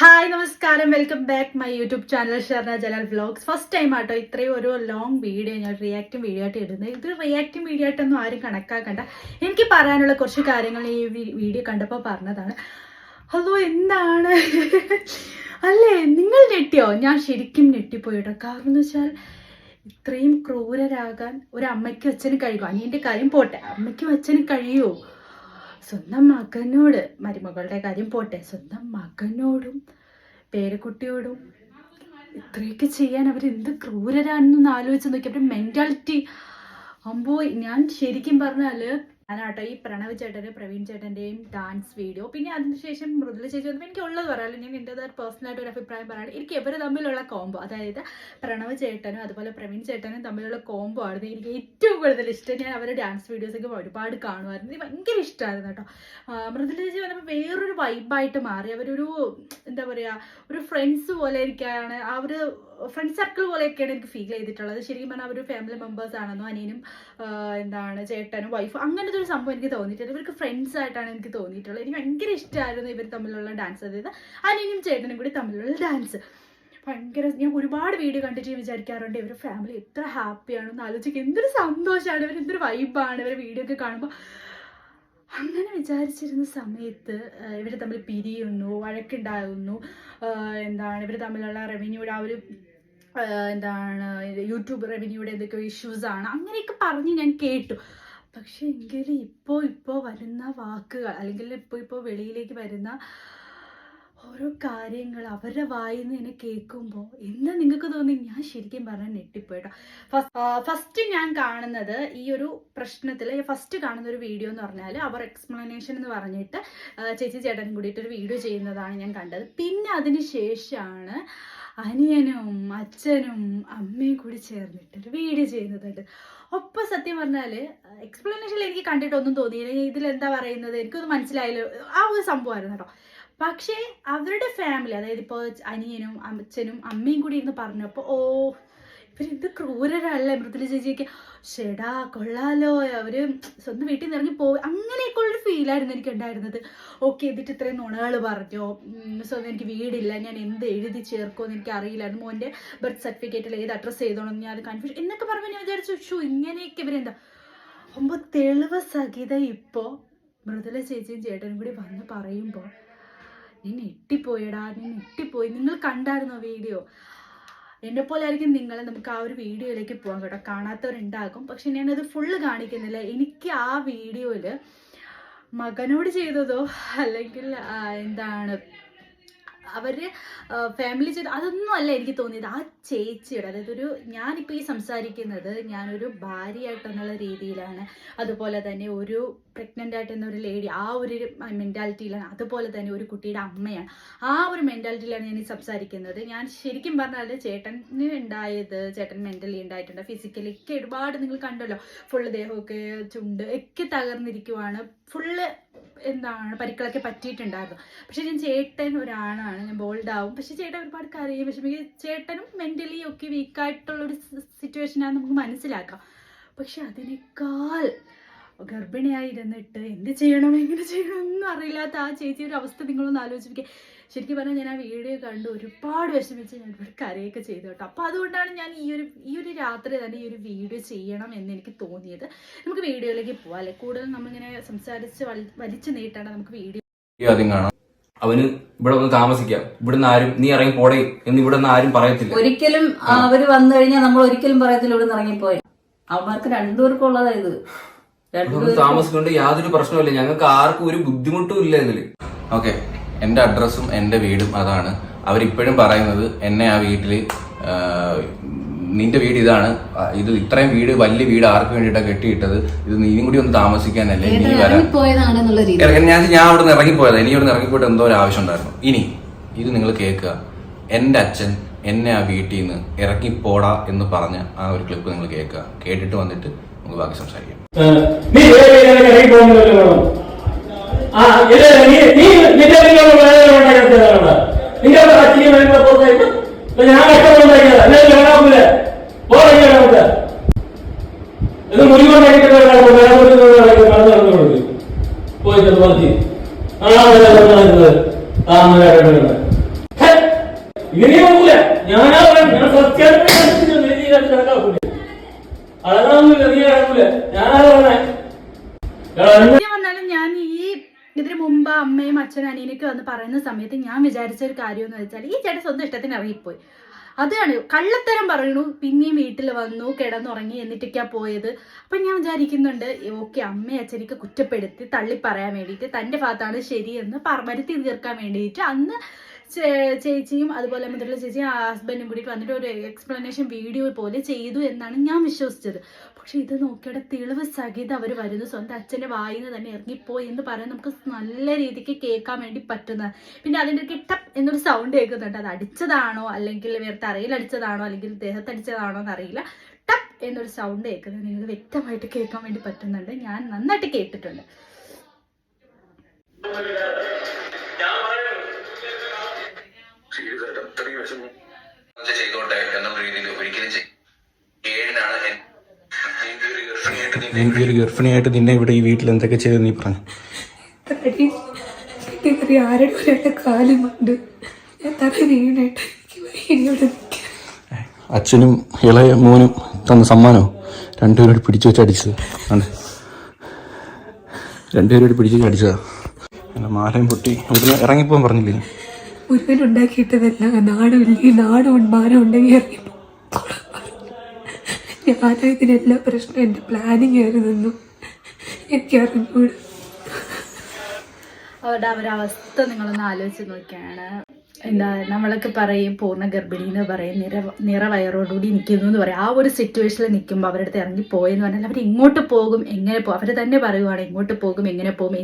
Hi നമസ്കാരം. Welcome back my YouTube channel Sharna Jalal vlogs first time ആട്ടോ ഇത്രയും ഒരു ലോങ് വീഡിയോ ഞാൻ റിയാക്റ്റും വീഡിയോ ആയിട്ട് ഇടുന്നത്. ഇത് റിയാക്റ്റും വീഡിയോ ആയിട്ടൊന്നും ആരും കണക്കാക്കണ്ട. എനിക്ക് പറയാനുള്ള കുറച്ച് കാര്യങ്ങൾ ഈ വീഡിയോ കണ്ടപ്പോൾ പറഞ്ഞതാണ്. അതോ എന്താണ്? അല്ലേ നിങ്ങൾ ഞെട്ടിയോ? ഞാൻ ശരിക്കും ഞെട്ടിപ്പോയിട്ടോ? കാരണം എന്ന് വെച്ചാൽ ഇത്രയും ക്രൂരരാകാൻ ഒരു അമ്മയ്ക്കും അച്ഛനും കഴിയുമോ? അനിയന്റെ കാര്യം പോട്ടെ. അമ്മയ്ക്കും അച്ഛനും കഴിയുമോ? സ്വന്തം മകനോട് മരുമകളുടെ കാര്യം പോട്ടെ സ്വന്തം മകനോടും പേരക്കുട്ടിയോടും ഇത്രയൊക്കെ ചെയ്യാൻ അവർ എന്ത് ക്രൂരരാണെന്നൊന്ന് ആലോചിച്ച് നോക്കി. അവരുടെ മെന്റാലിറ്റി അമ്പോ ഞാൻ ശരിക്കും പറഞ്ഞാൽ ഞാനാട്ടോ ഈ പ്രണവ് ചേട്ടന്റെ പ്രവീൺ ചേട്ടന്റെയും ഡാൻസ് വീഡിയോ പിന്നെ അതിനുശേഷം മൃദുല ചേച്ചി വന്നപ്പോൾ എനിക്ക് ഉള്ളത് പറയാമല്ലോ ഞാൻ എന്റെ പേഴ്സണലായിട്ട് ഒരു അഭിപ്രായം പറയാൻ എനിക്ക് ഇവർ തമ്മിലുള്ള കോംബോ അതായത് പ്രണവ് ചേട്ടനും അതുപോലെ പ്രവീൺ ചേട്ടനും തമ്മിലുള്ള കോംബോ ആയിരുന്നു എനിക്ക് ഏറ്റവും കൂടുതൽ ഇഷ്ടം. ഞാൻ അവരുടെ ഡാൻസ് വീഡിയോസൊക്കെ ഒരുപാട് കാണുമായിരുന്നു. ഇത് ഭയങ്കര ഇഷ്ടമായിരുന്നു കേട്ടോ. മൃദുല ചേച്ചി വന്നപ്പോൾ വേറൊരു വൈബായിട്ട് മാറി. അവരൊരു എന്താ പറയുക ഒരു ഫ്രണ്ട്സ് പോലെ ഇരിക്കാനാണ് ആ ഒരു ഫ്രണ്ട് സർക്കിൾ പോലെയൊക്കെയാണ് എനിക്ക് ഫീൽ ചെയ്തിട്ടുള്ളത്. ശരിക്കും പറഞ്ഞാൽ അവർ ഫാമിലി മെമ്പേഴ്സ് ആണെന്നോ അനിയനും എന്താണ് ചേട്ടനും വൈഫ് അങ്ങനത്തെ ഒരു സംഭവം എനിക്ക് തോന്നിയിട്ടുണ്ട് ഇവർക്ക് ഫ്രണ്ട്സ് ആയിട്ടാണ് എനിക്ക് തോന്നിയിട്ടുള്ളത്. എനിക്ക് ഭയങ്കര ഇഷ്ടമായിരുന്നു ഇവർ തമ്മിലുള്ള ഡാൻസ് അതായത് അനിയനും ചേട്ടനും കൂടി തമ്മിലുള്ള ഡാൻസ് ഭയങ്കര ഞാൻ ഒരുപാട് വീഡിയോ കണ്ടിട്ട് ഞാൻ വിചാരിക്കാറുണ്ട് ഇവർ ഫാമിലി എത്ര ഹാപ്പിയാണെന്ന് ആലോചിക്കുക എന്തൊരു സന്തോഷമാണ് ഇവർ എന്തൊരു വൈബാണ് ഇവർ വീഡിയോ ഒക്കെ കാണുമ്പോൾ അങ്ങനെ വിചാരിച്ചിരുന്ന സമയത്ത് ഇവർ തമ്മിൽ പിരിയുന്നു വഴക്കുണ്ടാകുന്നു. എന്താണ് ഇവർ തമ്മിലുള്ള റവന്യൂ ആ ഒരു എന്താണ് യൂട്യൂബ് റവന്യൂടെ എന്തൊക്കെയോ ഇഷ്യൂസ് ആണ്. അങ്ങനെയൊക്കെ പറഞ്ഞ് ഞാൻ കേട്ടു. പക്ഷെ എങ്കിൽ ഇപ്പോൾ ഇപ്പോൾ വരുന്ന വാക്കുകൾ അല്ലെങ്കിൽ ഇപ്പോൾ ഇപ്പോൾ വെളിയിലേക്ക് വരുന്ന ഓരോ കാര്യങ്ങൾ അവരുടെ വായിൽ നിന്ന് എന്നെ കേൾക്കുമ്പോൾ എന്താ നിങ്ങൾക്ക് തോന്നി? ഞാൻ ശരിക്കും പറഞ്ഞാൽ നെട്ടിപ്പോയിട്ടോ ഫസ്റ്റ് ഞാൻ കാണുന്നത് ഈ ഒരു പ്രശ്നത്തിൽ ഫസ്റ്റ് കാണുന്ന ഒരു വീഡിയോ എന്ന് പറഞ്ഞാൽ അവർ എക്സ്പ്ലനേഷൻ എന്ന് പറഞ്ഞിട്ട് ചേച്ചി ചേട്ടനും കൂടിയിട്ട് ഒരു വീഡിയോ ചെയ്യുന്നതാണ് ഞാൻ കണ്ടത്. പിന്നെ അതിന് ശേഷമാണ് അനിയനും അച്ഛനും അമ്മയും കൂടി ചേർന്നിട്ട് ഒരു വീഡിയോ ചെയ്യുന്നതുണ്ട്. ഒപ്പം സത്യം പറഞ്ഞാൽ എക്സ്പ്ലനേഷനിൽ എനിക്ക് കണ്ടിട്ടൊന്നും തോന്നിയില്ല. ഇതിൽ എന്താ പറയുന്നത്? എനിക്കൊന്നും മനസ്സിലായില്ല. ആ ഒരു സംഭവമായിരുന്നു കേട്ടോ. പക്ഷേ അവരുടെ ഫാമിലി അതായത് ഇപ്പോൾ അനിയനും അച്ഛനും അമ്മയും കൂടി ഇരുന്ന് പറഞ്ഞപ്പോൾ ഓ ഇവരെന്ത് ക്രൂരരല്ലേ മൃദുല ചേച്ചിയൊക്കെ. ഷെടാ കൊള്ളാലോ. അവർ സ്വന്തം വീട്ടിൽ നിന്ന് ഇറങ്ങി പോയി. അങ്ങനെയൊക്കെ ഉള്ളൊരു ഫീലായിരുന്നു എനിക്ക് ഉണ്ടായിരുന്നത്. ഓക്കെ എന്നിട്ട് ഇത്രയും നുണകൾ പറഞ്ഞു? സ്വന്തം എനിക്ക് വീടില്ല. ഞാൻ എന്ത് എഴുതി ചേർക്കുമെന്ന് എനിക്ക് അറിയില്ലായിരുന്നു. മോന്റെ ബർത്ത് സർട്ടിഫിക്കറ്റിൽ ഏത് അഡ്രസ്സ് ചെയ്തോണം ഞാൻ അത് കൺഫ്യൂഷൻ എന്നൊക്കെ പറയുമ്പോൾ ഞാൻ വിചാരിച്ചു ഷോ ഇങ്ങനെയൊക്കെ ഇവരെന്താ? അപ്പോൾ തെളിവ് സഹിത ഇപ്പോൾ മൃദുല ചേച്ചിയും ചേട്ടനും കൂടി വന്ന് പറയുമ്പോൾ നീ ഞെട്ടിപ്പോയടാ നീ ഞെട്ടിപ്പോയി നിങ്ങൾ കണ്ടായിരുന്നോ വീഡിയോ? എന്നെ പോലെ ആയിരിക്കും നിങ്ങൾ നമുക്ക് ആ ഒരു വീഡിയോയിലേക്ക് പോകാം കേട്ടോ. കാണാത്തവരുണ്ടാകും. പക്ഷെ ഞാനത് ഫുള്ള് കാണിക്കുന്നില്ല. എനിക്ക് ആ വീഡിയോയിൽ മകനോട് ചെയ്തതോ അല്ലെങ്കിൽ എന്താണ് അവർ ഫാമിലി ചെയ്ത് അതൊന്നും അല്ല എനിക്ക് തോന്നിയത്. ആ ചേച്ചിയുടെ അതായത് ഒരു ഞാനിപ്പോൾ ഈ സംസാരിക്കുന്നത് ഞാനൊരു ഭാര്യയായിട്ടെന്നുള്ള രീതിയിലാണ്. അതുപോലെ തന്നെ ഒരു പ്രഗ്നന്റ് ആയിട്ടുന്ന ഒരു ലേഡി ആ ഒരു മെന്റാലിറ്റിയിലാണ് അതുപോലെ തന്നെ ഒരു കുട്ടിയുടെ അമ്മയാണ്. ആ ഒരു മെന്റാലിറ്റിയിലാണ് ഞാൻ സംസാരിക്കുന്നത്. ഞാൻ ശരിക്കും പറഞ്ഞാൽ ചേട്ടന് ഉണ്ടായത് ചേട്ടൻ മെന്റലി ഉണ്ടായിട്ടുണ്ട്. ഫിസിക്കലി ഒക്കെ ഒരുപാട് നിങ്ങൾ കണ്ടല്ലോ. ഫുള്ള് ദേഹമൊക്കെ ചുണ്ട് ഒക്കെ തകർന്നിരിക്കുവാണ്. ഫുള്ള് എന്താണ് പരിക്കളൊക്കെ പറ്റിയിട്ടുണ്ടായിരുന്നു. പക്ഷെ ഞാൻ ചേട്ടൻ ഒരാളാണ്. ഞാൻ ബോൾഡ് ആവും. പക്ഷെ ചേട്ടൻ ഒരുപാട് കരയും. വിഷമിക്കും ചേട്ടനും മെന്റലി ഒക്കെ വീക്കായിട്ടുള്ളൊരു സിറ്റുവേഷനാണ് നമുക്ക് മനസ്സിലാക്കാം. പക്ഷെ അതിനേക്കാൾ ഗർഭിണിയായിരുന്നിട്ട് എന്ത് ചെയ്യണം എങ്ങനെ ചെയ്യണം ഒന്നും അറിയില്ലാത്ത ആ ചേച്ചിയുടെ അവസ്ഥ നിങ്ങളൊന്ന് ആലോചിക്കുക ശരിക്കും പറഞ്ഞാൽ ഞാൻ ആ വീഡിയോ കണ്ട് ഒരുപാട് വിഷമിച്ച് ഞാൻ ഒരുപാട് കരയൊക്കെ ചെയ്തു കേട്ടോ. അപ്പോൾ അതുകൊണ്ടാണ് ഞാൻ ഈ ഒരു ഈ ഒരു രാത്രി തന്നെ ഈ ഒരു വീഡിയോ ചെയ്യണം എന്ന് എനിക്ക് തോന്നിയത്. നമുക്ക് വീഡിയോയിലേക്ക് പോവാം അല്ലെ? കൂടുതൽ നമ്മളിങ്ങനെ സംസാരിച്ച് വലി- വലിച്ചു നീട്ടാണ് നമുക്ക് വീഡിയോ ആദ്യം കാണാം. അവന് ഇവിടെ വന്ന് താമസിക്കാം. ഇവിടുന്ന് ആരും നീ ഇറങ്ങി പോടേ എന്ന് ഇവിടെ നിന്ന് ആരും പറയത്തില്ല. ഒരിക്കലും അവർ വന്നു കഴിഞ്ഞാൽ നമ്മൾ ഒരിക്കലും പറയത്തില്ല ഇവിടെ നിന്ന് ഇറങ്ങിപ്പോയി. അവന്മാർക്ക് രണ്ടുപേർക്കും താമസിക്കൊണ്ട് യാതൊരു പ്രശ്നമില്ല ഞങ്ങൾക്ക് ആർക്കും ഒരു ബുദ്ധിമുട്ടും ഇല്ല ഇതിൽ. ഓക്കെ. എന്റെ അഡ്രസ്സും എന്റെ വീടും അതാണ്. അവരിപ്പോഴും പറയുന്നത് എന്നെ ആ വീട്ടിൽ നിന്റെ വീട് ഇതാണ്. ഇത് ഇത്രയും വീട് വലിയ വീട് ആർക്ക് വേണ്ടിയിട്ടാണ് കെട്ടിയിട്ടത്? ഇത് നീയും കൂടി ഒന്ന് താമസിക്കാനല്ലേ? നീ വരാൻ ഞാൻ ഞാൻ അവിടെ നിന്ന് ഇറങ്ങിപ്പോയത്. ഇനി ഇവിടെ നിന്ന് ഇറങ്ങിപ്പോയിട്ട് എന്തോ ഒരു ആവശ്യം ഉണ്ടായിരുന്നു. ഇനി ഇത് നിങ്ങൾ കേൾക്കുക. എന്റെ അച്ഛൻ എന്നെ ആ വീട്ടിൽ നിന്ന് ഇറങ്ങിപ്പോടാ എന്ന് പറഞ്ഞ ആ ഒരു ക്ലിപ്പ് നിങ്ങൾ കേൾക്കുക. കേട്ടിട്ട് വന്നിട്ട് നമുക്ക് ബാക്കി സംസാരിക്കാം ഞാൻ പോയിട്ട് ഇങ്ങനെ നോക്കൂല ഞാനാ പറയാം ഞാൻ സത്യം നീ കണക്കാക്കൂല അളകാനൊന്നുമില്ല നീ കണക്കൂല ഞാനാ പറഞ്ഞേ സത്യം വന്നാലും ഞാൻ ഈ ഇതിന് മുമ്പ് അമ്മയും അച്ഛനും അനിയനൊക്കെ വന്ന് പറയുന്ന സമയത്ത് ഞാൻ വിചാരിച്ച ഒരു കാര്യം എന്ന് വെച്ചാൽ ഈ ചേട്ടൻ സ്വന്തം ഇഷ്ടത്തിന് ഇറങ്ങിപ്പോയി. അതാണ് കള്ളത്തരം പറയണു പിന്നെയും വീട്ടിൽ വന്നു കിടന്നുറങ്ങി എന്നിട്ടൊക്കെയാ പോയത്. അപ്പം ഞാൻ വിചാരിക്കുന്നുണ്ട് ഓക്കെ അമ്മയും അച്ഛനൊക്കെ കുറ്റപ്പെടുത്തി തള്ളി പറയാൻ വേണ്ടിയിട്ട് തന്റെ ഭാഗത്താണ് ശരിയെന്ന് പറ വരുത്തി തീർക്കാൻ വേണ്ടിയിട്ട് അന്ന് ചേച്ചിയും അതുപോലെ മുതലുള്ള ചേച്ചിയും ഹസ്ബൻഡും കൂടിയിട്ട് വന്നിട്ട് ഒരു എക്സ്പ്ലനേഷൻ വീഡിയോ പോലെ ചെയ്തു എന്നാണ് ഞാൻ വിശ്വസിച്ചത്. പക്ഷെ ഇത് നോക്കിയുടെ തെളിവ് സഹിതം അവർ വരുന്നു. സ്വന്തം അച്ഛന്റെ വായിൽ നിന്ന് തന്നെ ഇറങ്ങിപ്പോയി എന്ന് പറയാൻ നമുക്ക് നല്ല രീതിക്ക് കേൾക്കാൻ വേണ്ടി പറ്റുന്ന. പിന്നെ അതിന്റെ കിട്ട എന്നൊരു സൗണ്ട് കേൾക്കുന്നുണ്ട്. അത് അടിച്ചതാണോ? അല്ലെങ്കിൽ വേറെ തറയിൽ അടിച്ചതാണോ? അല്ലെങ്കിൽ ദേഹത്ത് അടിച്ചതാണോ എന്നറിയില്ല. ടപ്പ് എന്നൊരു സൗണ്ട് കേൾക്കുന്നത് നിങ്ങൾക്ക് വ്യക്തമായിട്ട് കേൾക്കാൻ വേണ്ടി പറ്റുന്നുണ്ട്. ഞാൻ നന്നായിട്ട് കേട്ടിട്ടുണ്ട്. ഇത് ചെയ്തോട്ടെ എന്നുള്ള രീതിയിൽ ഒരിക്കലും ചെയ്യും. ഏഴിനാണ് ഗർഭിണിയായിട്ട് നിന്നെ എനിക്ക് ഒരു ഗർഭിണിയായിട്ട് നിന്നെ ഇവിടെ ഈ വീട്ടിൽ എന്തൊക്കെ ചെയ്തു നീ പറഞ്ഞു? ആരുടെ ഒരാളുടെ കാലുമുണ്ട് ഞാൻ എനിക്ക് അച്ഛനും ഇളയ മോനും തന്ന സമ്മാനോ രണ്ടുപേരോട് പിടിച്ചു വെച്ച് അടിച്ചത്. ആണ്. രണ്ടുപേരോട് പിടിച്ചു വെച്ച് അടിച്ചതാ. മാലയും പൊട്ടി ഇവിടുന്ന് ഇറങ്ങിപ്പോകാൻ പറഞ്ഞില്ലേ? മുരുകൻ ഉണ്ടാക്കിയിട്ടതല്ല നാടുമില്ല നാടും മാനം ഉണ്ടെങ്കിൽ ഇറങ്ങിപ്പോ ഞാനും ഇതിനെല്ലാ പ്രശ്നം എന്റെ പ്ലാനിങ് ആയിരുന്നു എനിക്ക് അറിഞ്ഞൂടാ. അവരുടെ അവരവസ്ഥ നിങ്ങളൊന്ന് ആലോചിച്ച് നോക്കിയാണ്. എന്താ നമ്മളൊക്കെ പറയും പൂർണ ഗർഭിണി എന്ന് പറയും നിറ നിറവയറോടുകൂടി നിൽക്കുന്നു എന്ന് പറയും. ആ ഒരു സിറ്റുവേഷനിൽ നിൽക്കുമ്പോൾ അവരുടെ അടുത്ത് ഇറങ്ങി പോയെന്ന് പറഞ്ഞാൽ അവർ ഇങ്ങോട്ട് പോകും എങ്ങനെ പോകും അവർ തന്നെ പറയുവാണ് ഇങ്ങോട്ട് പോകും എങ്ങനെ പോകും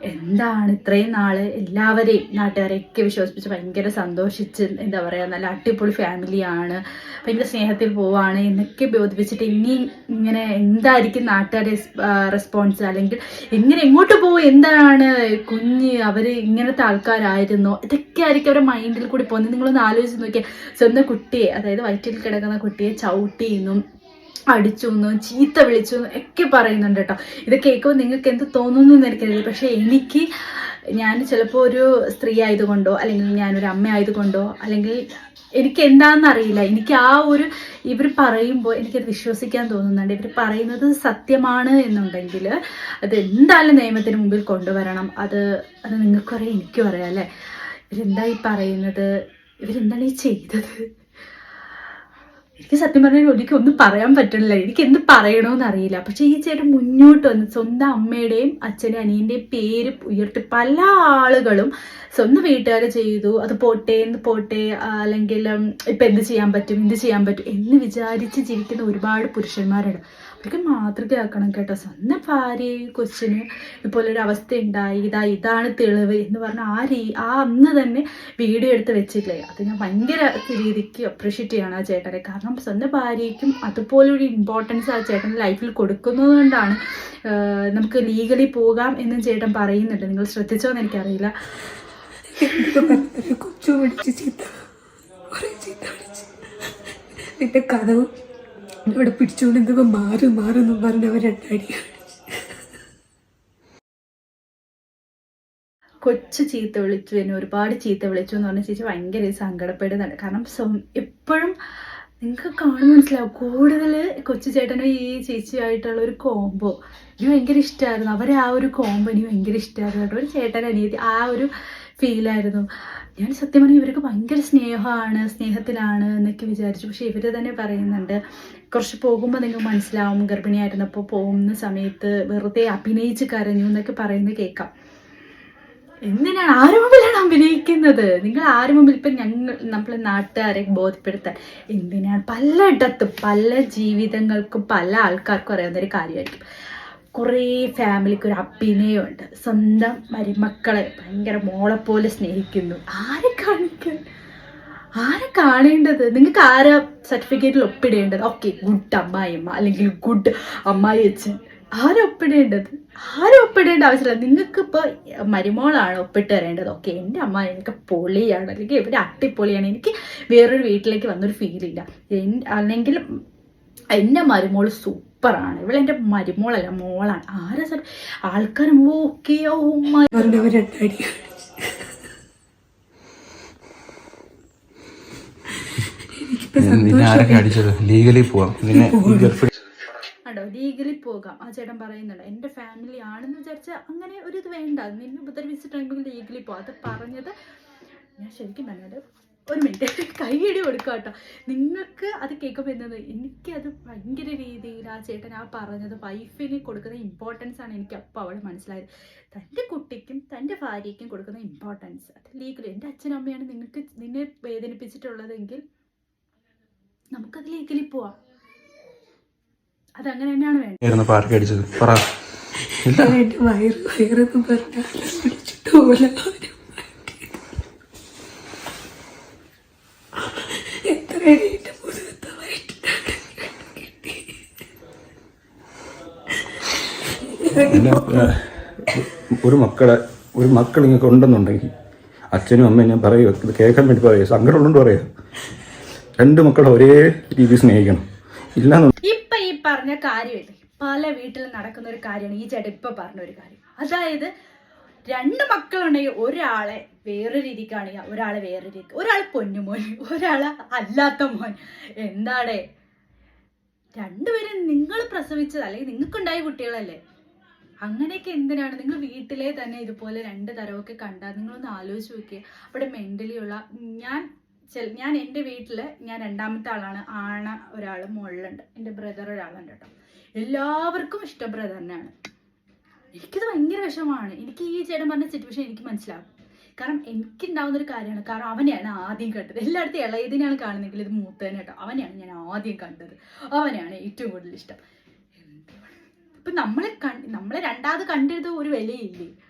എന്താണ് ഇത്രയും നാൾ എല്ലാവരെയും നാട്ടുകാരെയൊക്കെ വിശ്വസിപ്പിച്ച് ഭയങ്കര സന്തോഷിച്ച് എന്താ പറയുക നല്ല അടിപൊളി ഫാമിലിയാണ് ഭയങ്കര സ്നേഹത്തിൽ പോവാണ് എന്നൊക്കെ ബോധിപ്പിച്ചിട്ട് ഇനി ഇങ്ങനെ എന്തായിരിക്കും നാട്ടുകാരുടെ റെസ്പോൺസ് അല്ലെങ്കിൽ ഇങ്ങനെ എങ്ങോട്ട് പോകും എന്താണ് കുഞ്ഞ് അവർ ഇങ്ങനത്തെ ആൾക്കാരായിരുന്നോ? ഇതൊക്കെ ആയിരിക്കും അവരുടെ മൈൻഡിൽ കൂടി പോകുന്നത്. നിങ്ങളൊന്ന് ആലോചിച്ച് നോക്കിയാൽ സ്വന്തം കുട്ടിയെ അതായത് വയറ്റിൽ കിടക്കുന്ന കുട്ടിയെ ചവിട്ടിയെന്നും അടിച്ചു എന്ന് ചീത്ത വിളിച്ചു എന്നും ഒക്കെ പറയുന്നുണ്ട് കേട്ടോ. ഇത് കേൾക്കുമ്പോൾ നിങ്ങൾക്ക് എന്ത് തോന്നുന്നു എന്ന് എനിക്കറിയില്ല. പക്ഷേ എനിക്ക് ഞാൻ ചിലപ്പോൾ ഒരു സ്ത്രീ ആയതുകൊണ്ടോ അല്ലെങ്കിൽ ഞാനൊരു അമ്മ ആയതുകൊണ്ടോ അല്ലെങ്കിൽ എനിക്ക് എന്താണെന്ന് അറിയില്ല. എനിക്ക് ആ ഒരു ഇവർ പറയുമ്പോൾ എനിക്കത് വിശ്വസിക്കാൻ തോന്നുന്നുണ്ട്. ഇവർ പറയുന്നത് സത്യമാണ് എന്നുണ്ടെങ്കിൽ അത് എന്തായാലും നിയമത്തിന് മുമ്പിൽ കൊണ്ടുവരണം. അത് അത് നിങ്ങൾക്കും അറിയാം എനിക്കും അറിയാം അല്ലേ? ഇവരെന്താ ഈ പറയുന്നത്? ഇവരെന്താണ് ഈ ചെയ്തത്? എനിക്ക് സത്യം പറഞ്ഞാൽ എനിക്ക് ഒന്നും പറയാൻ പറ്റണില്ല. എനിക്ക് എന്ത് പറയണമെന്ന് അറിയില്ല. പക്ഷെ ഈ ചേട്ടൻ മുന്നോട്ട് വന്ന് സ്വന്തം അമ്മയുടെയും അച്ഛനും അനിയന്റെയും പേര് ഉയർത്തി പല ആളുകളും സ്വന്തം വീട്ടുകാർ ചെയ്തു. അത് പോട്ടെ എന്ന് പോട്ടെ അല്ലെങ്കിൽ ഇപ്പം എന്ത് ചെയ്യാൻ പറ്റും എന്ത് ചെയ്യാൻ പറ്റും എന്ന് വിചാരിച്ച് ജീവിക്കുന്ന ഒരുപാട് പുരുഷന്മാരുണ്ട്. അവർക്ക് മാതൃകയാക്കണം കേട്ടോ. സ്വന്തം ഭാര്യ കൊച്ചിന് ഇതുപോലൊരു അവസ്ഥ ഉണ്ടായി ഇതാ ഇതാണ് തെളിവ് എന്ന് പറഞ്ഞ ആ രീ ആ അന്ന് തന്നെ വീഡിയോ എടുത്ത് വെച്ചില്ലേ? അത് ഞാൻ ഭയങ്കര രീതിക്ക് അപ്രീഷിയേറ്റ് ചെയ്യണം ആ ചേട്ടനെ. കാരണം സ്വന്തം ഭാര്യയ്ക്കും അതുപോലൊരു ഇമ്പോർട്ടൻസ് ആ ചേട്ടൻ ലൈഫിൽ കൊടുക്കുന്നതുകൊണ്ടാണ് കൊണ്ടാണ് നമുക്ക് ലീഗലി പോകാം എന്നും ചേട്ടൻ പറയുന്നുണ്ട്. നിങ്ങൾ ശ്രദ്ധിച്ചോ എന്ന് എനിക്കറിയില്ല. കൊച്ചു പിടിച്ച് ചീത്ത കുറേ ചീത്ത വിളിച്ച് നിന്റെ കഥവും ഇവിടെ പിടിച്ചുകൊണ്ട് എന്തൊക്കെ മാറി മാറും എന്നും പറഞ്ഞവർ രണ്ടടി കൊച്ചു ചീത്ത വിളിച്ചു എന്നെ ഒരുപാട് ചീത്ത വിളിച്ചു എന്ന് പറഞ്ഞ ചേച്ചി ഭയങ്കര സങ്കടപ്പെടുന്നുണ്ട് കാരണം എപ്പോഴും നിങ്ങൾക്ക് കാണുമ്പോൾ മനസ്സിലാവും. കൂടുതൽ കൊച്ചു ചേട്ടനും ഈ ചേച്ചിയായിട്ടുള്ള ഒരു കോംബോ എനിക്ക് ഭയങ്കര ഇഷ്ടമായിരുന്നു അവരെ ആ ഒരു കോംബോ എനിക്ക് ഭയങ്കര ഇഷ്ടമായിരുന്നു കേട്ടോ ഒരു ചേട്ടൻ അനിയത്തി ആ ഒരു ഫീലായിരുന്നു ഞാൻ സത്യം പറഞ്ഞാൽ ഇവർക്ക് ഭയങ്കര സ്നേഹമാണ് സ്നേഹത്തിലാണ് എന്നൊക്കെ വിചാരിച്ചു. പക്ഷെ ഇവർ തന്നെ പറയുന്നുണ്ട് കുറച്ച് പോകുമ്പോൾ നിങ്ങൾക്ക് മനസ്സിലാവും ഗർഭിണിയായിരുന്നപ്പോൾ പോകുന്ന സമയത്ത് വെറുതെ അഭിനയിച്ച് കരഞ്ഞു എന്നൊക്കെ പറയുന്നത് കേൾക്കാം. എന്തിനാണ് ആരു മുമ്പിലാണ് അഭിനയിക്കുന്നത്? നിങ്ങൾ ആരു മുമ്പിൽ ഇപ്പം ഞങ്ങൾ നമ്മളെ നാട്ടുകാരെ ബോധ്യപ്പെടുത്താൻ? എന്തിനാണ് പലയിടത്തും പല ജീവിതങ്ങൾക്കും പല ആൾക്കാർക്കും അറിയാവുന്ന ഒരു കാര്യമായിരിക്കും. കുറേ ഫാമിലിക്ക് ഒരു അഭിനയമുണ്ട്. സ്വന്തം മരുമക്കളെ ഭയങ്കര മോളെ പോലെ സ്നേഹിക്കുന്നു. ആരെ കാണിക്കാൻ? ആരെ കാണേണ്ടത്? നിങ്ങൾക്ക് ആരാ സർട്ടിഫിക്കറ്റിൽ ഒപ്പിടേണ്ടത്? ഓക്കെ ഗുഡ് അമ്മായിയമ്മ അല്ലെങ്കിൽ ഗുഡ് അമ്മായി അച്ഛൻ. ആരും ഒപ്പിടേണ്ടത്? ആരും ഒപ്പിടേണ്ട ആവശ്യമില്ല. നിങ്ങൾക്ക് ഇപ്പോൾ മരുമോളാണ് ഒപ്പിട്ട് തരേണ്ടത് ഓക്കെ എന്റെ അമ്മ എനിക്ക് പൊളിയാണ്. അല്ലെങ്കിൽ ഇവിടെ അട്ടിപ്പൊളിയാണ്. എനിക്ക് വേറൊരു വീട്ടിലേക്ക് വന്നൊരു ഫീൽ ഇല്ല. അല്ലെങ്കിൽ എന്റെ മരുമോൾ സൂപ്പറാണ്. ഇവളെന്റെ മരുമോളല്ല മോളാണ്. ആരാ സർ ആൾക്കാർ ഓക്കെ ഓ മൈ പറഞ്ഞവർ രണ്ടടി നിന്നെ ആരൊക്കെ അടിച്ചത്? ലീഗലി പോവാം. കണ്ടോ? ലീഗലി പോകാം. ആ ചേട്ടൻ പറയുന്നുണ്ട് എന്റെ ഫാമിലി ആണെന്ന് വിചാരിച്ചാൽ അങ്ങനെ ഒരു ഇത് വേണ്ട. നിന്നെ ഉപദ്രവിച്ചിട്ടുണ്ടെങ്കിൽ ലീഗലി പോകാം അത് പറഞ്ഞത് ഞാൻ ശരിക്കും പറഞ്ഞത് ഒരു മിനിറ്റ് കൈയടി കൊടുക്കുക കേട്ടോ. നിങ്ങൾക്ക് അത് കേൾക്കുമ്പോൾ എന്നത് എനിക്കത് ഭയങ്കര രീതിയിൽ ആ ചേട്ടൻ ആ പറഞ്ഞത് വൈഫിന് കൊടുക്കുന്ന ഇമ്പോർട്ടൻസ് ആണ് എനിക്ക് അപ്പോൾ അവിടെ മനസ്സിലായത്. തന്റെ കുട്ടിക്കും തന്റെ ഭാര്യയ്ക്കും കൊടുക്കുന്ന ഇമ്പോർട്ടൻസ് അത് ലീഗലി എന്റെ അച്ഛനും അമ്മയാണ് നിങ്ങൾക്ക് നിന്നെ വേദനിപ്പിച്ചിട്ടുള്ളതെങ്കിൽ നമുക്കത് ലീഗലി പോവാം. അതങ്ങനെ തന്നെയാണ് വേണ്ടത്. അടിച്ചത്. പറ. വയറ് വയറെന്ന് ഒരു മക്കളെ ഒരു മക്കൾ നിങ്ങൾക്ക് ഉണ്ടെന്നുണ്ടെങ്കിൽ അച്ഛനും അമ്മയും ഞാൻ പറയുക ഇത് കേൾക്കാൻ വേണ്ടി പറയുക സങ്കടമുള്ളതുകൊണ്ട് പറയുക രണ്ട് മക്കളെ ഒരേ രീതിയിൽ സ്നേഹിക്കണം. ഇപ്പൊ ഈ പറഞ്ഞ കാര്യമില്ലേ? പല വീട്ടിലും നടക്കുന്ന ഒരു കാര്യമാണ് ഈ ചേട്ടൻ ഇപ്പൊ പറഞ്ഞ ഒരു കാര്യം. അതായത് രണ്ട് മക്കളുണ്ടെങ്കിൽ ഒരാളെ വേറെ കാണുക ഒരാളെ വേറെ രീതിക്ക്. ഒരാൾ പൊന്നുമോൻ ഒരാളെ അല്ലാത്ത മോൻ. എന്താടേ? രണ്ടുപേരും നിങ്ങൾ പ്രസവിച്ചത് അല്ലെങ്കിൽ നിങ്ങൾക്കുണ്ടായ കുട്ടികളല്ലേ? അങ്ങനെയൊക്കെ എന്തിനാണ്? നിങ്ങൾ വീട്ടിലെ തന്നെ ഇതുപോലെ രണ്ട് തരമൊക്കെ കണ്ടാൽ നിങ്ങളൊന്ന് ആലോചിച്ച് നോക്കിയേ. അവിടെ മെന്റലി ഉള്ള ഞാൻ ചെൽ- ഞാൻ എന്റെ വീട്ടിൽ ഞാൻ രണ്ടാമത്തെ ആളാണ്. ആണ ഒരാൾ മുകളിലുണ്ട് എന്റെ ബ്രദർ ഒരാളുണ്ട് കേട്ടോ. എല്ലാവർക്കും ഇഷ്ടം ബ്രദറിനാണ് എനിക്കത് ഭയങ്കര വിഷമമാണ് എനിക്ക് ഈ ചേട്ടൻ പറഞ്ഞ സിറ്റുവേഷൻ എനിക്ക് മനസ്സിലാവും. കാരണം എനിക്കുണ്ടാവുന്ന ഒരു കാര്യമാണ്. കാരണം അവനെയാണ് ആദ്യം കണ്ടത്. എല്ലായിടത്തും ഇളയതിനെയാണ് കാണുന്നെങ്കിൽ ഇത് മൂത്തതിനെ കേട്ടോ. അവനെയാണ് ഞാൻ ആദ്യം കണ്ടത്. അവനെയാണ് ഏറ്റവും കൂടുതൽ ഇഷ്ടം. ഇപ്പം നമ്മളെ കൺ നമ്മളെ രണ്ടാമത് കണ്ടത് ഒരു വിലയില്ലേ?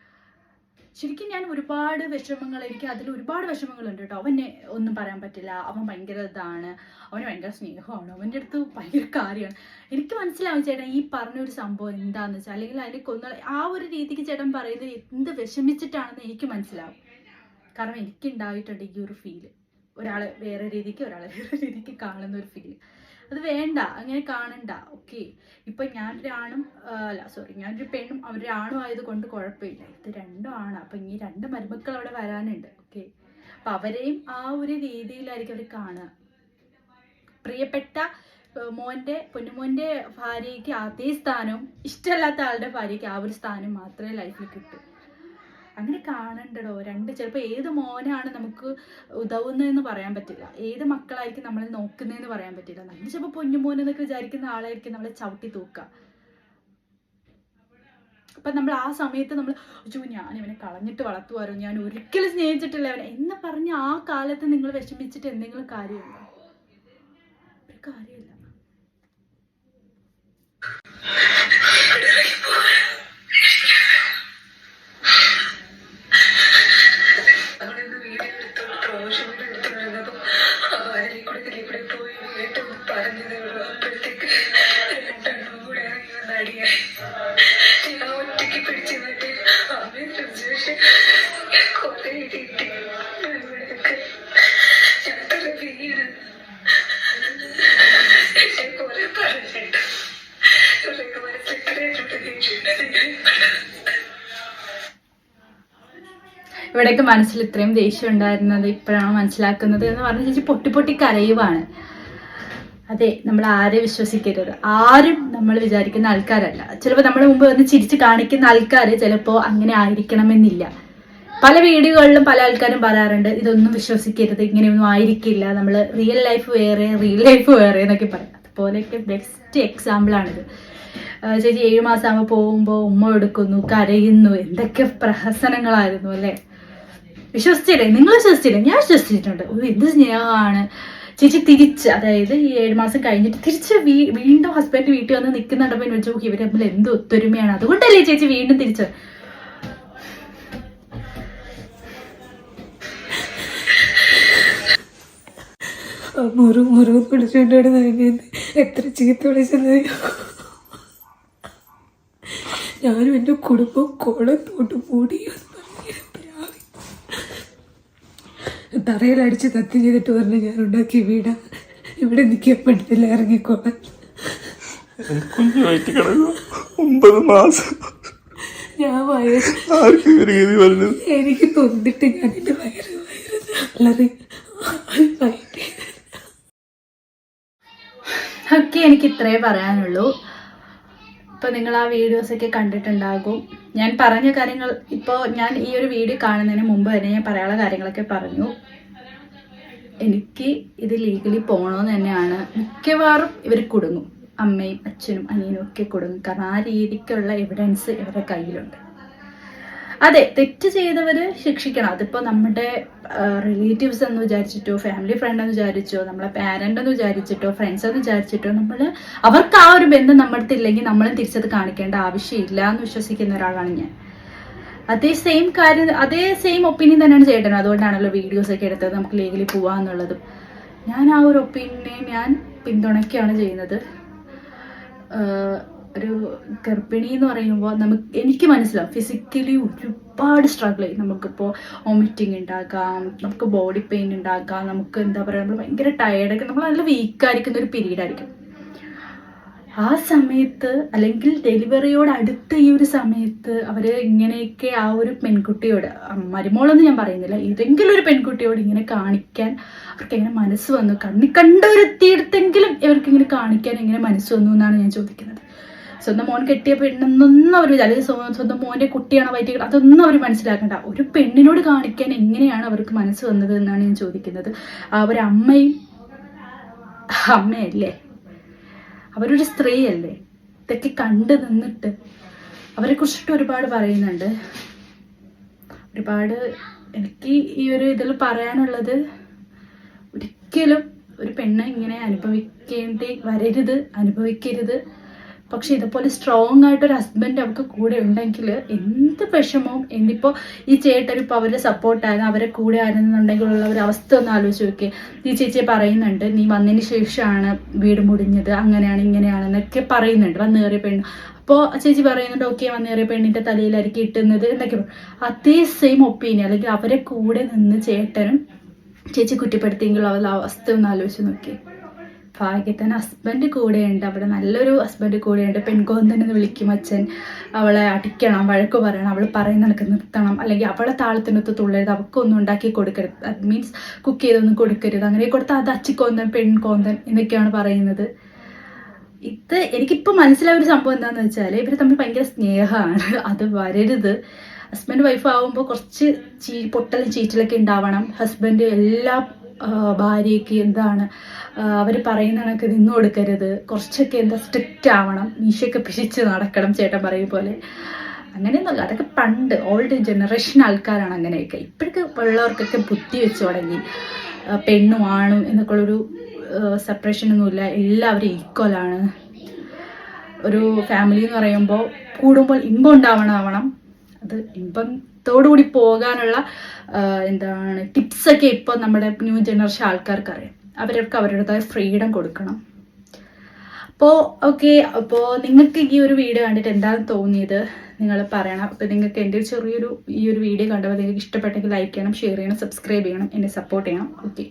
ശരിക്കും ഞാൻ ഒരുപാട് വിഷമങ്ങൾ എനിക്ക് അതിൽ ഒരുപാട് വിഷമങ്ങളുണ്ട് കേട്ടോ. അവനെ ഒന്നും പറയാൻ പറ്റില്ല. അവൻ ഭയങ്കര ഇതാണ്. അവന് ഭയങ്കര സ്നേഹമാണ്. അവന്റെ അടുത്ത് ഭയങ്കര കാര്യമാണ്. എനിക്ക് മനസ്സിലാവും ചേട്ടൻ ഈ പറഞ്ഞൊരു സംഭവം എന്താന്ന് വെച്ചാൽ അല്ലെങ്കിൽ അതിനെ കൊന്ന ആ ഒരു രീതിക്ക് ചേട്ടൻ പറയുന്നത് എന്ത് വിഷമിച്ചിട്ടാണെന്ന് എനിക്ക് മനസ്സിലാവും. കാരണം എനിക്ക് ഉണ്ടായിട്ടുണ്ട് ഈ ഒരു ഫീൽ ഒരാളെ വേറെ രീതിക്ക് ഒരാളെ വേറെ രീതിക്ക് കാണുന്ന ഒരു ഫീൽ അത് വേണ്ട അങ്ങനെ കാണണ്ട. ഓക്കെ ഇപ്പൊ ഞാൻ ഒരാണും അല്ല സോറി ഞാനൊരു പെണ്ണും അവരൊരാണും ആയതുകൊണ്ട് കുഴപ്പമില്ല. ഇത് രണ്ടും ആണ്. അപ്പൊ ഈ രണ്ട് മരുമക്കൾ അവിടെ വരാനുണ്ട്. ഓക്കെ അപ്പൊ അവരെയും ആ ഒരു രീതിയിലായിരിക്കും അവർ കാണുക. പ്രിയപ്പെട്ട മോന്റെ പൊന്നുമോന്റെ ഭാര്യയ്ക്ക് അതേ സ്ഥാനവും ഇഷ്ടമല്ലാത്ത ആളുടെ ഭാര്യയ്ക്ക് ആ ഒരു സ്ഥാനം മാത്രമേ ലൈഫിൽ കിട്ടൂ. അങ്ങനെ കാണണ്ടടോ രണ്ട് ചിലപ്പോൾ ഏത് മോനാണ് നമുക്ക് ഉതവുന്നതെന്ന് പറയാൻ പറ്റില്ല. ഏത് മക്കളായിരിക്കും നമ്മളെ നോക്കുന്നതെന്ന് പറയാൻ പറ്റില്ല. നമ്മൾ ചിലപ്പോൾ പൊന്നുമോൻ എന്നൊക്കെ വിചാരിക്കുന്ന ആളായിരിക്കും നമ്മളെ ചവിട്ടി തൂക്കുക. അപ്പം നമ്മൾ ആ സമയത്ത് നമ്മൾ അയ്യോ ഞാൻ ഇവനെ കളഞ്ഞിട്ട് വളർത്തുമാരോ ഞാൻ ഒരിക്കലും സ്നേഹിച്ചിട്ടില്ല അവനെ എന്ന് പറഞ്ഞ് ആ കാലത്ത് നിങ്ങൾ വിഷമിച്ചിട്ട് എന്തെങ്കിലും കാര്യമുണ്ടോ? ഒരു കാര്യമില്ല. ഇവിടേക്ക് മനസ്സിൽ ഇത്രയും ദേഷ്യം ഉണ്ടായിരുന്നത് ഇപ്പോഴാണ് മനസ്സിലാക്കുന്നത് എന്ന് പറഞ്ഞ ചേച്ചി പൊട്ടി പൊട്ടി കരയുവാണ്. അതെ നമ്മൾ ആരെ വിശ്വസിക്കരുത്. ആരും നമ്മൾ വിചാരിക്കുന്ന ആൾക്കാരല്ല. ചിലപ്പോൾ നമ്മുടെ മുമ്പ് വന്ന് ചിരിച്ച് കാണിക്കുന്ന ആൾക്കാർ ചിലപ്പോൾ അങ്ങനെ ആയിരിക്കണമെന്നില്ല. പല വീഡിയോകളിലും പല ആൾക്കാരും പറയാറുണ്ട് ഇതൊന്നും വിശ്വസിക്കരുത് ഇങ്ങനെയൊന്നും ആയിരിക്കില്ല. നമ്മൾ റിയൽ ലൈഫ് വേറെ റിയൽ ലൈഫ് വേറെ എന്നൊക്കെ പറയാം. അതുപോലെയൊക്കെ ബെസ്റ്റ് എക്സാമ്പിളാണിത് ചേച്ചി ഏഴ് മാസം ആകുമ്പോൾ പോകുമ്പോൾ ഉമ്മ എടുക്കുന്നു കരയുന്നു എന്തൊക്കെ പ്രഹസനങ്ങളായിരുന്നു അല്ലേ? വിശ്വസിച്ചില്ലേ? നിങ്ങൾ വിശ്വസിച്ചില്ലേ? ഞാൻ വിശ്വസിച്ചിട്ടുണ്ട്. ഒരു എന്ത് സ്നേഹമാണ്. ചേച്ചി തിരിച്ച് അതായത് ഈ ഏഴ് മാസം കഴിഞ്ഞിട്ട് തിരിച്ച് വീണ്ടും ഹസ്ബൻഡ് വീട്ടിൽ വന്ന് നിൽക്കുന്നുണ്ടപ്പോൾ എന്ന് വെച്ചു ഇവർ തമ്മിൽ എന്ത് ഒത്തൊരുമയാണ്. അതുകൊണ്ടല്ലേ ചേച്ചി വീണ്ടും തിരിച്ച്? മുറു മുറു പിടിച്ചോണ്ടാണ് നൽകിയത് എത്ര ചീത്ത വിളിച്ചത് ഞാനും എന്റെ കുടുംബം തോട്ട് മൂടി തറയിലടിച്ച് കത്തി ചെയ്തിട്ട് പറഞ്ഞു ഞാൻ ഉണ്ടാക്കിയ വീടാ. ഇവിടെ നിൽക്കാൻ പറ്റില്ല ഇറങ്ങിക്കോളാൻ. കുഞ്ഞു വയറ്റി കിടക്കും ഒമ്പത് മാസം. ഞാൻ വയറ് ആർക്കും ഒരു ഗതി പറഞ്ഞു എനിക്ക് തൊന്നിട്ട് ഞാൻ എന്റെ വയറ് വയറ് ഒക്കെ എനിക്ക് ഇത്രേ പറയാനുള്ളൂ. ഇപ്പൊ നിങ്ങൾ ആ വീഡിയോസൊക്കെ കണ്ടിട്ടുണ്ടാകും. ഞാൻ പറഞ്ഞ കാര്യങ്ങൾ ഇപ്പോൾ ഞാൻ ഈ ഒരു വീഡിയോ കാണുന്നതിന് മുമ്പ് തന്നെ ഞാൻ പറയാനുള്ള കാര്യങ്ങളൊക്കെ പറഞ്ഞു. എനിക്ക് ഇത് ലീഗലി പോകണമെന്ന് തന്നെയാണ് മിക്കവാറും ഇവർ കുടുങ്ങും. അമ്മയും അച്ഛനും അനിയനും ഒക്കെ കുടുങ്ങും. കാരണം ആ രീതിക്കുള്ള എവിഡൻസ് ഇവരുടെ കയ്യിലുണ്ട്. അതെ തെറ്റ് ചെയ്തവര് ശിക്ഷിക്കണം. അതിപ്പോ നമ്മുടെ റിലേറ്റീവ്സ് എന്ന് വിചാരിച്ചിട്ടോ ഫാമിലി ഫ്രണ്ട് എന്ന് വിചാരിച്ചോ നമ്മളെ പാരന്റ് എന്ന് വിചാരിച്ചിട്ടോ ഫ്രണ്ട്സ് എന്ന് വിചാരിച്ചിട്ടോ നമ്മൾ അവർക്ക് ആ ഒരു ബന്ധം നമ്മുടെ ഇല്ലെങ്കിൽ നമ്മളും തിരിച്ചത് കാണിക്കേണ്ട ആവശ്യമില്ല എന്ന് വിശ്വസിക്കുന്ന ഒരാളാണ് ഞാൻ. അതേ സെയിം കാര്യം അതേ സെയിം ഒപ്പീനിയൻ തന്നെയാണ് ചേട്ടൻ അതുകൊണ്ടാണല്ലോ വീഡിയോസ് ഒക്കെ എടുത്തത്. നമുക്ക് ലീഗലി പോവാന്നുള്ളതും ഞാൻ ആ ഒരു ഒപ്പീനിയനെ ഞാൻ പിന്തുണയ്ക്കുകയാണ് ചെയ്യുന്നത്. ഒരു ഗർഭിണി എന്ന് പറയുമ്പോൾ നമുക്ക് എനിക്ക് മനസ്സിലാവും ഫിസിക്കലി ഒരുപാട് സ്ട്രഗിൾ ചെയ്യും നമുക്കിപ്പോൾ വോമിറ്റിംഗ് ഉണ്ടാകാം നമുക്ക് ബോഡി പെയിൻ ഉണ്ടാകാം നമുക്ക് എന്താ പറയുക നമ്മൾ ഭയങ്കര ടയേർഡൊക്കെ നമ്മൾ നല്ല വീക്കായിരിക്കുന്ന ഒരു പീരീഡ് ആയിരിക്കും. ആ സമയത്ത് അല്ലെങ്കിൽ ഡെലിവറിയോട് അടുത്ത ഈ ഒരു സമയത്ത് അവർ ഇങ്ങനെയൊക്കെ ആ ഒരു പെൺകുട്ടിയോട് മരുമോളെന്ന് ഞാൻ പറയുന്നില്ല ഏതെങ്കിലും ഒരു പെൺകുട്ടിയോട് ഇങ്ങനെ കാണിക്കാൻ അവർക്ക് എങ്ങനെ മനസ്സ് വന്നു? കണ്ണി കണ്ടൊരുത്തിയെടുത്തെങ്കിലും ഇവർക്ക് ഇങ്ങനെ കാണിക്കാൻ എങ്ങനെ മനസ്സ് വന്നു എന്നാണ് ഞാൻ ചോദിക്കുന്നത്. സ്വന്തം മോൻ കെട്ടിയ പെണ്ണെന്നൊന്നും അവർ അല്ലെങ്കിൽ സ്വ- സ്വന്തം മോന്റെ കുട്ടിയാണ് വയറ്റി അതൊന്നും അവർ മനസ്സിലാക്കണ്ട. ഒരു പെണ്ണിനോട് കാണിക്കാൻ എങ്ങനെയാണ് അവർക്ക് മനസ്സ് വന്നത് എന്നാണ് ഞാൻ ചോദിക്കുന്നത്. അവരമ്മയും അമ്മയല്ലേ? അവരൊരു സ്ത്രീയല്ലേ? ഇതൊക്കെ കണ്ടു നിന്നിട്ട് അവരെ കുറിച്ചിട്ട് ഒരുപാട് പറയുന്നുണ്ട്. ഒരുപാട് എനിക്ക് ഈ ഒരു ഇതിൽ പറയാനുള്ളത് ഒരിക്കലും ഒരു പെണ്ണ് ഇങ്ങനെ അനുഭവിക്കേണ്ടി വരരുത് അനുഭവിക്കരുത്. പക്ഷെ ഇതുപോലെ സ്ട്രോങ് ആയിട്ടൊരു ഹസ്ബൻഡ് അവർക്ക് കൂടെ ഉണ്ടെങ്കിൽ എന്ത് വിഷമവും എന്നിപ്പോൾ ഈ ചേട്ടൻ ഇപ്പോൾ അവരുടെ സപ്പോർട്ടായിരുന്നു അവരെ കൂടെ ആയിരുന്നുണ്ടെങ്കിലുള്ള ഒരു അവസ്ഥ ഒന്ന് ആലോചിച്ച് നോക്കി. ഈ ചേച്ചിയെ പറയുന്നുണ്ട് നീ വന്നതിന് ശേഷമാണ് വീട് മുടിഞ്ഞത് അങ്ങനെയാണ് ഇങ്ങനെയാണ് എന്നൊക്കെ പറയുന്നുണ്ട് വന്നേറിയ പെണ്ണ്. അപ്പോൾ ചേച്ചി പറയുന്നുണ്ട് ഓക്കെ വന്നേറിയ പെണ്ണിന്റെ തലയിലായിരിക്കും ഇട്ടുന്നത് എന്നൊക്കെ. അതേ സെയിം ഒപ്പീനിയൻ അല്ലെങ്കിൽ അവരെ കൂടെ നിന്ന് ചേട്ടനും ചേച്ചി കുറ്റപ്പെടുത്തിയെങ്കിലും അവരുടെ അവസ്ഥ ഒന്ന് ആലോചിച്ച് നോക്കിയേ ഭാഗ്യത്തിന് ഹസ്ബൻഡ് കൂടെയുണ്ട്. അവിടെ നല്ലൊരു ഹസ്ബൻഡ് കൂടെയുണ്ട്. പെൺകോന്തനെന്ന് വിളിക്കും അച്ഛൻ. അവളെ അടിക്കണം വഴക്ക് പറയണം. അവൾ പറയുന്ന നിനക്ക് നിർത്തണം. അല്ലെങ്കിൽ അവളെ താളത്തിനൊത്ത് തുള്ളരുത്. അവൾക്കൊന്നും ഉണ്ടാക്കി കൊടുക്കരുത്. അത് മീൻസ് കുക്ക് ചെയ്തൊന്നും കൊടുക്കരുത്. അങ്ങനെ കൊടുത്താൽ അത് അച്ചിക്കോന്തൻ പെൺകോന്തൻ എന്നൊക്കെയാണ് പറയുന്നത്. ഇത് എനിക്കിപ്പോൾ മനസ്സിലായ ഒരു സംഭവം എന്താണെന്ന് വെച്ചാൽ ഇവർ തമ്മിൽ ഭയങ്കര സ്നേഹമാണ്. അത് വരരുത്. ഹസ്ബൻഡ് വൈഫ് ആവുമ്പോൾ കുറച്ച് ചീ പൊട്ടലും ചീറ്റലൊക്കെ ഉണ്ടാവണം. ഹസ്ബൻഡ് എല്ലാ ഭാര്യയ്ക്ക് എന്താണ് അവർ പറയുന്ന കണക്ക് നിന്നു കൊടുക്കരുത്. കുറച്ചൊക്കെ എന്താ സ്ട്രിക്റ്റ് ആവണം. മീശയൊക്കെ പിരിച്ച് നടക്കണം ചേട്ടൻ പറയും പോലെ. അങ്ങനെയൊന്നുമല്ല. അതൊക്കെ പണ്ട് ഓൾഡ് ജനറേഷൻ ആൾക്കാരാണ് അങ്ങനെയൊക്കെ. ഇപ്പോഴൊക്കെ ഉള്ളവർക്കൊക്കെ ബുദ്ധി വെച്ച് തുടങ്ങി. പെണ്ണും ആണും സെപ്പറേഷൻ ഒന്നുമില്ല എല്ലാവരും ഈക്വലാണ് ഒരു ഫാമിലി എന്ന് പറയുമ്പോൾ കൂടുമ്പോൾ ഇമ്പം ഉണ്ടാവണമാവണം അത് ഇമ്പത്തോടുകൂടി പോകാനുള്ള എന്താണ് ടിപ്സൊക്കെ ഇപ്പോൾ നമ്മുടെ ന്യൂ ജനറേഷൻ ആൾക്കാർക്ക് അറിയാം അവർക്ക് അവരുടേതായ ഫ്രീഡം കൊടുക്കണം. അപ്പോൾ ഓക്കെ അപ്പോൾ നിങ്ങൾക്ക് ഈ ഒരു വീഡിയോ കണ്ടിട്ട് എന്താണ് തോന്നിയത്? നിങ്ങൾ പറയണം. അപ്പോൾ നിങ്ങൾക്ക് എന്റെ ചെറിയൊരു ഈ ഒരു വീഡിയോ കണ്ടപ്പോൾ നിങ്ങൾക്ക് ഇഷ്ടപ്പെട്ടെങ്കിൽ ലൈക്ക് ചെയ്യണം ഷെയർ ചെയ്യണം സബ്സ്ക്രൈബ് ചെയ്യണം എന്നെ സപ്പോർട്ട് ചെയ്യണം. ഓക്കെ